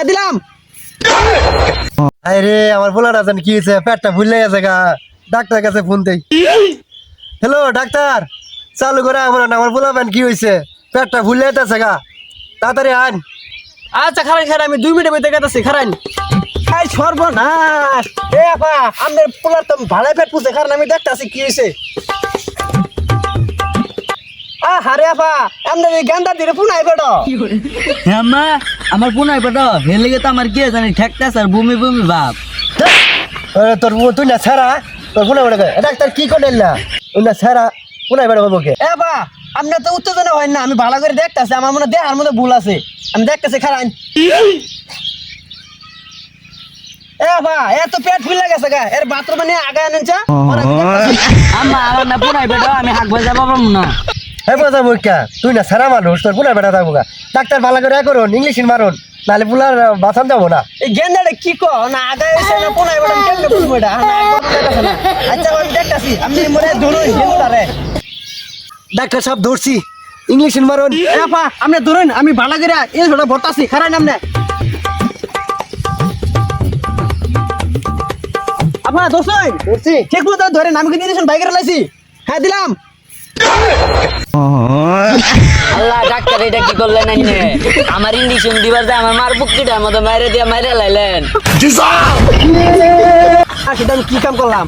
হ্যাঁ দিলাম। আরে আমার পোলাটা জানি কি হয়েছে? পেটটা ভুলে গেছে গা। ডাক্তার কাছে ফোন দেই। Hello doctor. চালু করে আমার আমার পোলা কি হয়েছে? পেটটা ভুলে যেতেছে গা। তাড়াতাড়ি আন আচ্ছা খারান খারান আমি দুই মিনিটের মধ্যে গেতেছি খারান এই সর্বনাশ। এ আপা আমাদের পোলার তো ভাড়ায় পেট পুষে কারণ আমি দেখতেছি কি হয়েছে। আ হারে আপা আমাদের এই গান্ডা দিয়ে পুনাই বেড়ো হ্যাঁ মা আমার পুনাই পেটো হেলে তো আমার কি জানি ঠেকতেছে আর বমি বমি ভাব তোর তুই না ছাড়া তোর পোলা বেড়ে ডাক্তার কি করে না? তুই না ছাড়া পোলাই বেড়ে বলব এ আপা আপনার তো উত্তেজনা হয় না আমি ভালো করে দেখতেছি আমার মনে দেহার মধ্যে ভুল আছে। আমি দেখতেছি খারান। এ আপা এত পেট ফুলে গেছে গা এর বাথরুমে নিয়ে আগে আনেন আম্মা আমার না পেটো আমি হাঁক বাজা পাবো না হ্যাঁ বোঝা মুখা তুই না ছাড়া মানুষ তোর পোলা বেড়া থাকব ডাক্তার ভালো করে করুন ইংলিশ মারুন নাহলে পোলার বাঁচান যাব না। এই গেন্দাটা কি কো? না আগে এসে না বড় কেমনে বুঝব এটা? আচ্ছা আমি দেখতাছি আপনি মনে ধরুন গেন্দারে ডাক্তার সব ধরছি। ইংলিশ মারুন। আপা আপনি ধরুন আমি ভালো করে এই ছোট ভরতাছি খারাই নামনে আপা দোষই ধরছি। ঠিক মতো ধরেন আমি কিন্তু দিয়েছেন বাইকের লাইছি। হ্যাঁ দিলাম। আল্লাহ ডাক্তার এটা কি করলেন এনে আমার ইঞ্জেকশন দিবার যায় আমার মার বুকিটার মতো মাইরে দিয়ে মাইরে লাইলেন। সেটা আমি কি কাম করলাম?